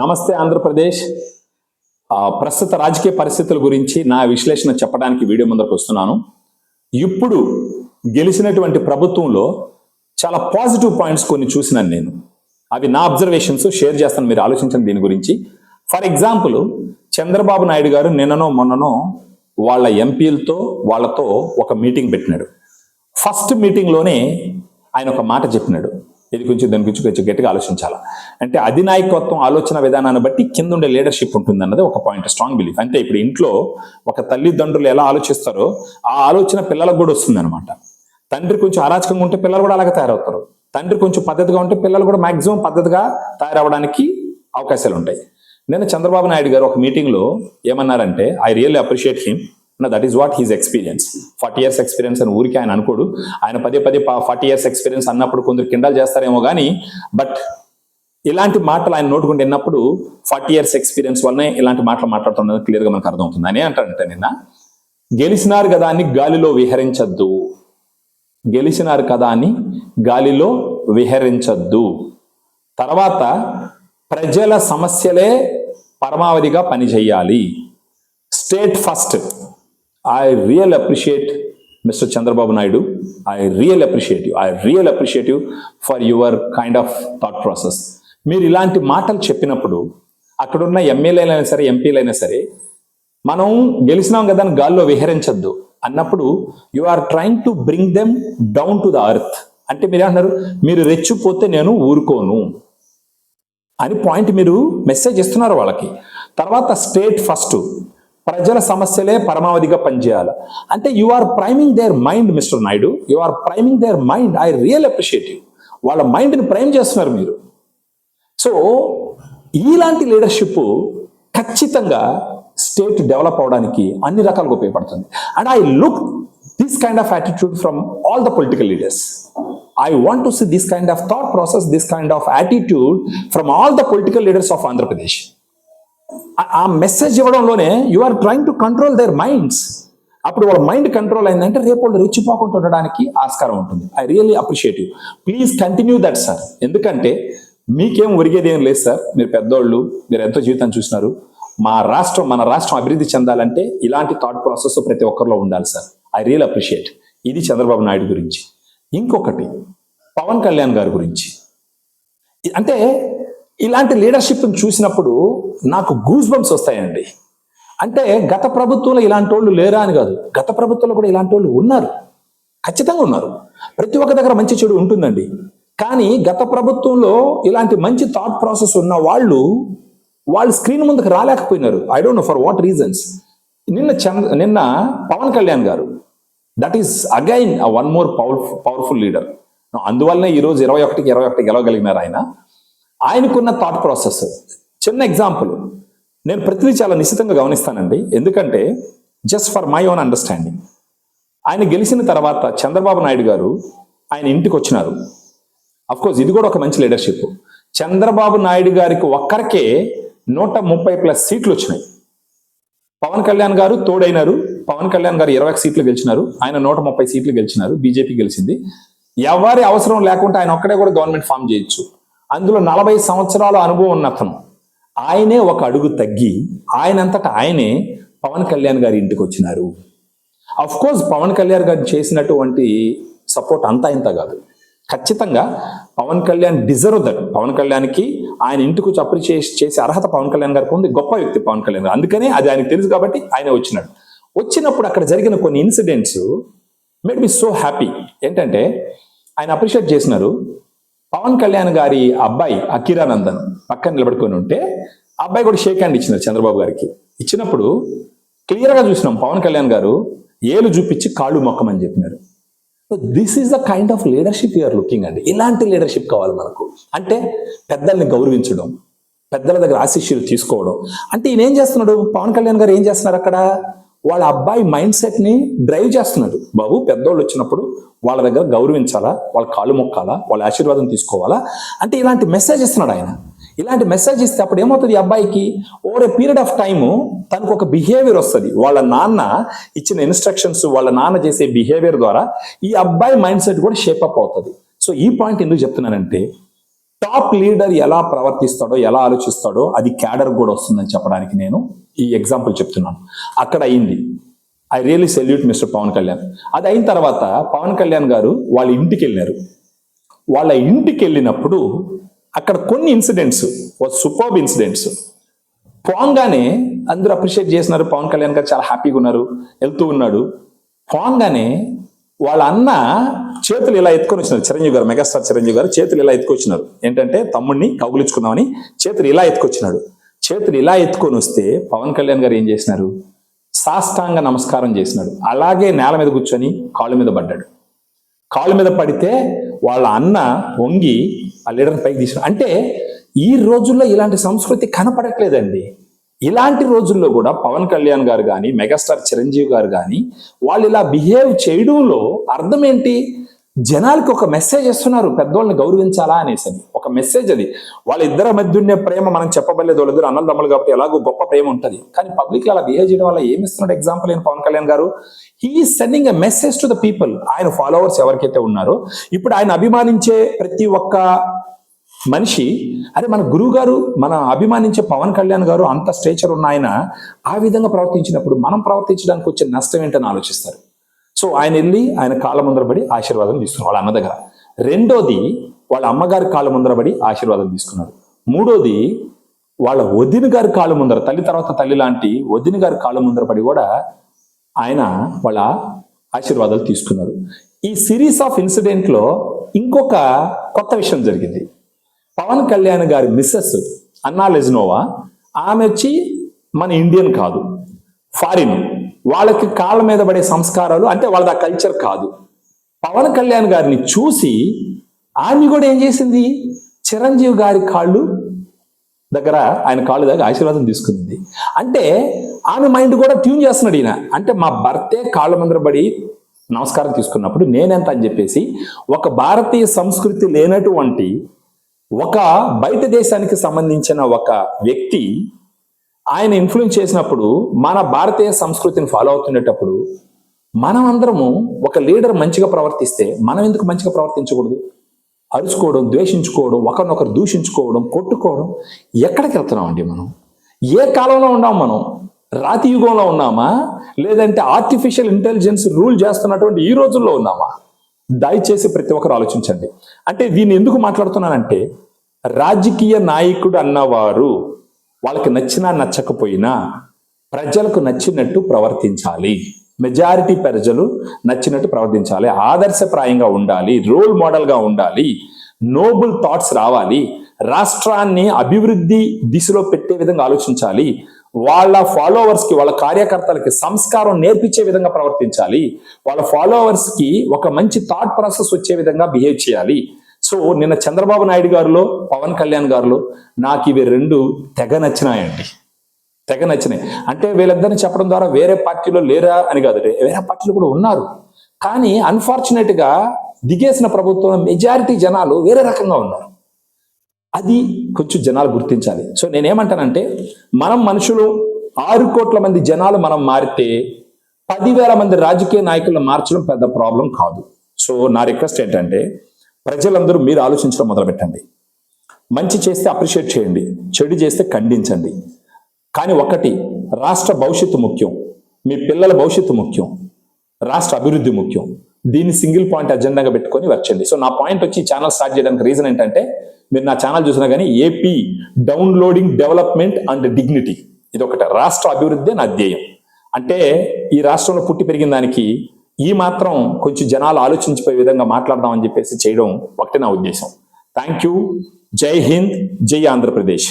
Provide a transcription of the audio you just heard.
నమస్తే ఆంధ్రప్రదేశ్. ప్రస్తుత రాజకీయ పరిస్థితుల గురించి నా విశ్లేషణ చెప్పడానికి వీడియో ముందరకు వస్తున్నాను. ఇప్పుడు గెలిచినటువంటి ప్రభుత్వంలో చాలా పాజిటివ్ పాయింట్స్ కొన్ని చూసినాను నేను. అవి నా అబ్జర్వేషన్స్ షేర్ చేస్తాను మీరు ఆలోచించండి దీని గురించి. ఫర్ ఎగ్జాంపుల్ చంద్రబాబు నాయుడు గారు నిన్ననో మొన్ననో వాళ్ళ ఎంపీలతో వాళ్ళతో ఒక మీటింగ్ పెట్టినాడు. ఫస్ట్ మీటింగ్లోనే ఆయన ఒక మాట చెప్పినాడు. ఇది కొంచెం దాని గురించి కొంచెం గట్టిగా ఆలోచించాలా? అంటే అధినాయకత్వం ఆలోచన విధానాన్ని బట్టి కింద ఉండే లీడర్షిప్ ఉంటుంది అన్నది ఒక పాయింట్ స్ట్రాంగ్ బిలీఫ్ అంటే ఇప్పుడు ఇంట్లో ఒక తల్లిదండ్రులు ఎలా ఆలోచిస్తారో ఆ ఆలోచన పిల్లలకు కూడా వస్తుంది అనమాట తండ్రి కొంచెం అరాచకంగా ఉంటే పిల్లలు కూడా అలాగే తయారవుతారు. తండ్రి కొంచెం పద్ధతిగా ఉంటే పిల్లలు కూడా మాక్సిమం పద్ధతిగా తయారవడానికి అవకాశాలు ఉంటాయి నేను చంద్రబాబు నాయుడు గారు ఒక మీటింగ్లో ఏమన్నారంటే ఐ రియల్లీ అప్రిషియేట్ హిమ్ నా that is what he's experience forty years experience అని ఊరికి ఆయన అనుకోడు. ఆయన పదే పదే ఫార్టీ ఇయర్స్ ఎక్స్పీరియన్స్ అన్నప్పుడు కొందరు కిండాలు చేస్తారేమో కానీ బట్ ఇలాంటి మాటలు ఆయన నోటుకుంటే విన్నప్పుడు ఫార్టీ ఇయర్స్ ఎక్స్పీరియన్స్ వల్లనే ఇలాంటి మాటలు మాట్లాడుతున్నది క్లియర్గా మనకు అర్థమవుతుంది. అని అంటాడంటే నిన్న. గెలిచినారు కదా అని గాలిలో విహరించద్దు. గెలిచినారు కదా అని గాలిలో విహరించద్దు. తర్వాత ప్రజల సమస్యలే పరమావధిగా పనిచేయాలి. State first I real appreciate mister Chandrababu Naidu I real appreciate you I real appreciate you for your kind of thought process మీరు ఇలాంటి మాటలు చెప్పినప్పుడు అక్కడున్న ఎమ్మెల్యేలైనా సరే ఎంపీలైనా సరే మనం గెలిచినాం కదా అని గాల్లో విహరించద్దు. అన్నప్పుడు you are trying to bring them down to the earth అంటే మీరు ఏమంటున్నారు మీరు రెచ్చిపోతే నేను ఊరుకోను అని పాయింట్ మీరు మెసేజ్ ఇస్తున్నారు వాళ్ళకి. తర్వాత స్టేట్ ఫస్ట్ ప్రజల సమస్యలే పరమావధిగా పనిచేయాలి. అంటే you are priming their mind mister Naidu you are priming their mind I real appreciate you వాళ్ళ మైండ్ని ప్రైమ్ చేస్తున్నారు మీరు. సో ఇలాంటి లీడర్షిప్ ఖచ్చితంగా స్టేట్ డెవలప్ అవడానికి అన్ని రకాలుగా ఉపయోగపడుతుంది. And I look this kind of attitude from all the political leaders I want to see this kind of thought process this kind of attitude from all the political leaders of Andhra Pradesh ఆ- message ఇవ్వడంలోనే you are trying to control their minds అప్పుడు వాళ్ళ mind control అయిందంటే రేపు వాళ్ళు రెచ్చిపోకుండా ఉండడానికి ఆస్కారం ఉంటుంది. I really appreciate you please continue that sir ఎందుకంటే మీకేం ఒరిగేది ఏం లేదు సార్ మీరు పెద్దోళ్ళు మీరు ఎంతో జీవితం చూసినారు. మా రాష్ట్రం మన రాష్ట్రం అభివృద్ధి చెందాలంటే ఇలాంటి థాట్ ప్రాసెస్ ప్రతి ఒక్కరిలో ఉండాలి సార్ ఐ రియల్ అప్రిషియేట్ ఇది చంద్రబాబు నాయుడు గురించి. ఇంకొకటి పవన్ కళ్యాణ్ గారి గురించి. అంటే ఇలాంటి లీడర్షిప్ని చూసినప్పుడు నాకు గూస్ బంప్స్ వస్తాయండి. అంటే గత ప్రభుత్వంలో ఇలాంటి వాళ్ళు లేరా అని కాదు. గత ప్రభుత్వంలో కూడా ఇలాంటి వాళ్ళు ఉన్నారు. ఖచ్చితంగా ఉన్నారు. ప్రతి ఒక్క దగ్గర మంచి చెడు ఉంటుందండి. కానీ గత ప్రభుత్వంలో ఇలాంటి మంచి థాట్ ప్రాసెస్ ఉన్న వాళ్ళు వాళ్ళు స్క్రీన్ ముందుకు రాలేకపోయినారు. I don't know for what reasons. నిన్న చంద్ర నిన్న Pavan Kalyan garu that is again one more power powerful leader. అందువల్లనే ఈరోజు ఇరవై ఒకటికి ఇరవై ఒకటి గెలవగలిగినారు ఆయన. ఆయనకున్న థాట్ ప్రాసెస్ చిన్న ఎగ్జాంపుల్ నేను ప్రతిదీ చాలా నిశ్చితంగా గమనిస్తానండి. ఎందుకంటే just for my own understanding ఆయన గెలిచిన తర్వాత చంద్రబాబు నాయుడు గారు ఆయన ఇంటికి వచ్చినారు. కోర్స్ ఇది కూడా ఒక మంచి లీడర్షిప్ చంద్రబాబు నాయుడు గారికి ఒక్కరికే నూట ముప్పై ప్లస్ సీట్లు వచ్చినాయి. పవన్ కళ్యాణ్ గారు తోడైనారు. పవన్ కళ్యాణ్ గారు ఇరవై సీట్లు గెలిచినారు. ఆయన నూట ముప్పై సీట్లు గెలిచినారు. బీజేపీ గెలిచింది. ఎవరి అవసరం లేకుండా ఆయన ఒక్కడే కూడా గవర్నమెంట్ ఫామ్ చేయొచ్చు. అందులో నలభై సంవత్సరాల అనుభవం ఉన్న అతను. ఆయనే ఒక అడుగు తగ్గి ఆయనంతటా ఆయనే పవన్ కళ్యాణ్ గారి ఇంటికి వచ్చినారు. అఫ్ కోర్స్ పవన్ కళ్యాణ్ గారు చేసినటువంటి సపోర్ట్ అంతా ఇంత కాదు. ఖచ్చితంగా పవన్ కళ్యాణ్ డిజర్వ్ దట్ పవన్ కళ్యాణ్కి ఆయన ఇంటికి వచ్చి అప్రిషియేట్ చేసే అర్హత పవన్ కళ్యాణ్ గారికి ఉంది. గొప్ప వ్యక్తి పవన్ కళ్యాణ్ గారు. అందుకనే అది ఆయనకు తెలుసు కాబట్టి ఆయన వచ్చినాడు. వచ్చినప్పుడు అక్కడ జరిగిన కొన్ని incidents made me so happy. ఏంటంటే ఆయన అప్రిషియేట్ చేసినారు. పవన్ కళ్యాణ్ గారి అబ్బాయి అకిరానందన్ పక్కన నిలబడుకొని ఉంటే అబ్బాయి కూడా షేక్ హ్యాండ్ ఇచ్చినారు చంద్రబాబు గారికి. ఇచ్చినప్పుడు క్లియర్గా చూసినాం పవన్ కళ్యాణ్ గారు ఏలు చూపించి కాళ్ళు మొక్కమని చెప్పినారు. This is the kind of leadership you're looking అండి ఇలాంటి లీడర్షిప్ కావాలి మనకు. అంటే పెద్దల్ని గౌరవించడం పెద్దల దగ్గర ఆశీస్సులు తీసుకోవడం. అంటే ఈయన ఏం చేస్తున్నాడు? పవన్ కళ్యాణ్ గారు ఏం చేస్తున్నారు అక్కడ? వాళ్ళ అబ్బాయి మైండ్ సెట్ని డ్రైవ్ చేస్తున్నాడు. బాబు పెద్దోళ్ళు వచ్చినప్పుడు వాళ్ళ దగ్గర గౌరవించాలా? వాళ్ళ కాళ్ళు మొక్కాలా? వాళ్ళ ఆశీర్వాదం తీసుకోవాలా? అంటే ఇలాంటి మెసేజ్ ఇస్తున్నాడు ఆయన. ఇలాంటి మెసేజ్ ఇస్తే అప్పుడు ఏమవుతుంది ఈ అబ్బాయికి? Over a period of time తనకు ఒక బిహేవియర్ వస్తుంది. వాళ్ళ నాన్న ఇచ్చిన ఇన్స్ట్రక్షన్స్ వాళ్ళ నాన్న చేసే బిహేవియర్ ద్వారా ఈ అబ్బాయి మైండ్ సెట్ కూడా షేప్ అప్ అవుతుంది. సో ఈ పాయింట్ ఎందుకు చెప్తున్నానంటే టాప్ లీడర్ ఎలా ప్రవర్తిస్తాడో ఎలా ఆలోచిస్తాడో అది క్యాడర్ కూడా వస్తుందని చెప్పడానికి నేను ఈ ఎగ్జాంపుల్ చెప్తున్నాను. అక్కడ అయింది. I really salute mister Pavan Kalyan అది అయిన తర్వాత పవన్ కళ్యాణ్ గారు వాళ్ళ ఇంటికి వెళ్ళారు వాళ్ళ ఇంటికి వెళ్ళినప్పుడు అక్కడ కొన్ని ఇన్సిడెంట్స్ సూపర్బ్ ఇన్సిడెంట్స్ పోంగానే అందరూ అప్రిషియేట్ చేసినారు. పవన్ కళ్యాణ్ గారు చాలా హ్యాపీగా ఉన్నారు. వెళ్తూ ఉన్నాడు. పోంగానే వాళ్ళ అన్న చేతులు ఇలా ఎత్తుకొని వచ్చినారు. చిరంజీవి గారు మెగాస్టార్ చిరంజీవి గారు చేతులు ఇలా ఎత్తుకొచ్చినారు ఏంటంటే తమ్ముడిని కౌగులించుకుందామని చేతులు ఇలా ఎత్తుకొచ్చినాడు చేతులు ఇలా ఎత్తుకొని వస్తే పవన్ కళ్యాణ్ గారు ఏం చేసినారు? సాష్టాంగ నమస్కారం చేసినాడు. అలాగే నేల మీద కూర్చొని కాళ్ళ మీద పడ్డాడు. కాళ్ళ మీద పడితే వాళ్ళ అన్న వంగి ఆ లీడర్ని పైకి తీసిన అంటే ఈ రోజుల్లో ఇలాంటి సంస్కృతి కనపడట్లేదండి. ఇలాంటి రోజుల్లో కూడా పవన్ కళ్యాణ్ గారు కానీ మెగాస్టార్ చిరంజీవి గారు కానీ వాళ్ళు ఇలా బిహేవ్ చేయడంలో అర్థం ఏంటి? జనాలకి ఒక మెసేజ్ ఇస్తున్నారు పెద్దోళ్ళని గౌరవించాలా అనేసి అని. ఒక మెసేజ్ అది. వాళ్ళిద్దరి మధ్య ఉండే ప్రేమ మనం చెప్పబడలేదు వాళ్ళిద్దరు అన్నదమ్ములు కాబట్టి ఎలాగో గొప్ప ప్రేమ ఉంటుంది. కానీ పబ్లిక్ అలా బిహేవ్ చేయడం వల్ల ఏమి ఇస్తున్నాడు ఎగ్జాంపుల్ అయిన Pavan Kalyan garu? He sending a message to the people. ఆయన ఫాలోవర్స్ ఎవరికైతే ఉన్నారో ఇప్పుడు ఆయన అభిమానించే ప్రతి ఒక్క మనిషి అరే మన గురువు గారు మన అభిమానించే పవన్ కళ్యాణ్ గారు అంత స్టేచర్ ఉన్న ఆయన ఆ విధంగా ప్రవర్తించినప్పుడు మనం ప్రవర్తించడానికి వచ్చే నష్టం ఏంటని ఆలోచిస్తారు. సో ఆయన వెళ్ళి ఆయన కాళ్ళ ముందరబడి ఆశీర్వాదం తీసుకున్నారు వాళ్ళ అన్న దగ్గర. రెండోది వాళ్ళ అమ్మగారి కాళ్ళ ముందరబడి ఆశీర్వాదం తీసుకున్నారు. మూడోది వాళ్ళ వదిన గారి కాళ్ళ ముందర తల్లి తర్వాత తల్లి లాంటి వదిన గారి కాళ్ళ ముందరపడి కూడా ఆయన వాళ్ళ ఆశీర్వాదాలు తీసుకున్నారు. ఈ సిరీస్ ఆఫ్ ఇన్సిడెంట్లో ఇంకొక కొత్త విషయం జరిగింది. పవన్ కళ్యాణ్ గారి మిస్సెస్ అన్నా లెజ్నోవా ఆమె వచ్చి మన ఇండియన్ కాదు. ఫారిన్ వాళ్ళకి కాళ్ళ మీద పడే సంస్కారాలు అంటే వాళ్ళది ఆ కల్చర్ కాదు. పవన్ కళ్యాణ్ గారిని చూసి ఆమె కూడా ఏం చేసింది? చిరంజీవి గారి కాళ్ళు దగ్గర ఆయన కాళ్ళు దగ్గర ఆశీర్వాదం తీసుకుంది. అంటే ఆమె మైండ్ కూడా ట్యూన్ చేస్తున్నాడు ఈయన. అంటే మా భర్తే కాళ్ళ ముందర పడి నమస్కారం తీసుకున్నప్పుడు నేనెంత అని చెప్పేసి ఒక భారతీయ సంస్కృతి లేనటువంటి ఒక బయట దేశానికి సంబంధించిన ఒక వ్యక్తి ఆయన ఇన్ఫ్లుయెన్స్ చేసినప్పుడు మన భారతీయ సంస్కృతిని ఫాలో అవుతున్నప్పుడు మనం అందరము ఒక లీడర్ మంచిగా ప్రవర్తిస్తే మనం ఎందుకు మంచిగా ప్రవర్తించకూడదు? అరుచుకోవడం ద్వేషించుకోవడం ఒకరినొకరు దూషించుకోవడం కొట్టుకోవడం ఎక్కడికి వెళ్తున్నాం అండి మనం? ఏ కాలంలో ఉన్నాం మనం? రాతి యుగంలో ఉన్నామా? లేదంటే ఆర్టిఫిషియల్ ఇంటెలిజెన్స్ రూల్ చేస్తున్నటువంటి ఈ రోజుల్లో ఉన్నామా? దయచేసి ప్రతి ఒక్కరు ఆలోచించండి. అంటే దీన్ని ఎందుకు మాట్లాడుతున్నానంటే రాజకీయ నాయకుడు అన్నవారు వాళ్ళకి నచ్చినా నచ్చకపోయినా ప్రజలకు నచ్చినట్టు ప్రవర్తించాలి. మెజారిటీ ప్రజలు నచ్చినట్టు ప్రవర్తించాలి. ఆదర్శప్రాయంగా ఉండాలి. రోల్ మోడల్గా ఉండాలి. నోబుల్ థాట్స్ రావాలి. రాష్ట్రాన్ని అభివృద్ధి దిశలో పెట్టే విధంగా ఆలోచించాలి. వాళ్ళ ఫాలోవర్స్కి వాళ్ళ కార్యకర్తలకి సంస్కారం నేర్పించే విధంగా ప్రవర్తించాలి. వాళ్ళ ఫాలోవర్స్కి ఒక మంచి థాట్ ప్రాసెస్ వచ్చే విధంగా బిహేవ్ చేయాలి. సో నిన్న చంద్రబాబు నాయుడు గారిలో పవన్ కళ్యాణ్ గారిలో నాకు ఇవి రెండు తెగ నచ్చినాయండి. తెగ నచ్చినాయి. అంటే వీళ్ళిద్దరిని చెప్పడం ద్వారా వేరే పార్టీలో లేరా అని కాదు. వేరే పార్టీలో కూడా ఉన్నారు. కానీ అన్ఫార్చునేట్గా దిగేసిన ప్రభుత్వం మెజారిటీ జనాలు వేరే రకంగా ఉన్నారు. అది కొంచెం జనాలు గుర్తించాలి. సో నేనేమంటానంటే మనం మనుషులు ఆరు కోట్ల మంది జనాలు మనం మారితే పదివేల మంది రాజకీయ నాయకులను మార్చడం పెద్ద ప్రాబ్లం కాదు. సో నా రిక్వెస్ట్ ఏంటంటే ప్రజలందరూ మీరు ఆలోచించడం మొదలుపెట్టండి. మంచి చేస్తే అప్రిషియేట్ చేయండి. చెడు చేస్తే ఖండించండి. కానీ ఒకటి రాష్ట్ర భవిష్యత్తు ముఖ్యం. మీ పిల్లల భవిష్యత్తు ముఖ్యం. రాష్ట్ర అభివృద్ధి ముఖ్యం. దీన్ని సింగిల్ పాయింట్ అజెండాగా పెట్టుకొని వచ్చండి సో నా పాయింట్ వచ్చి ఛానల్ స్టార్ట్ చేయడానికి రీజన్ ఏంటంటే మీరు నా ఛానల్ చూసినా కానీ AP downloading development and dignity ఇది ఒకటి రాష్ట్ర అభివృద్ధి నా ధ్యేయం. అంటే ఈ రాష్ట్రంలో పుట్టి పెరిగిన దానికి ఈ మాత్రం కొంచెం జనాలు ఆలోచించిపోయే విధంగా మాట్లాడదామని చెప్పేసి చేయడం ఒకటే నా ఉద్దేశం. థ్యాంక్ యూ జై హింద్ జై ఆంధ్రప్రదేశ్.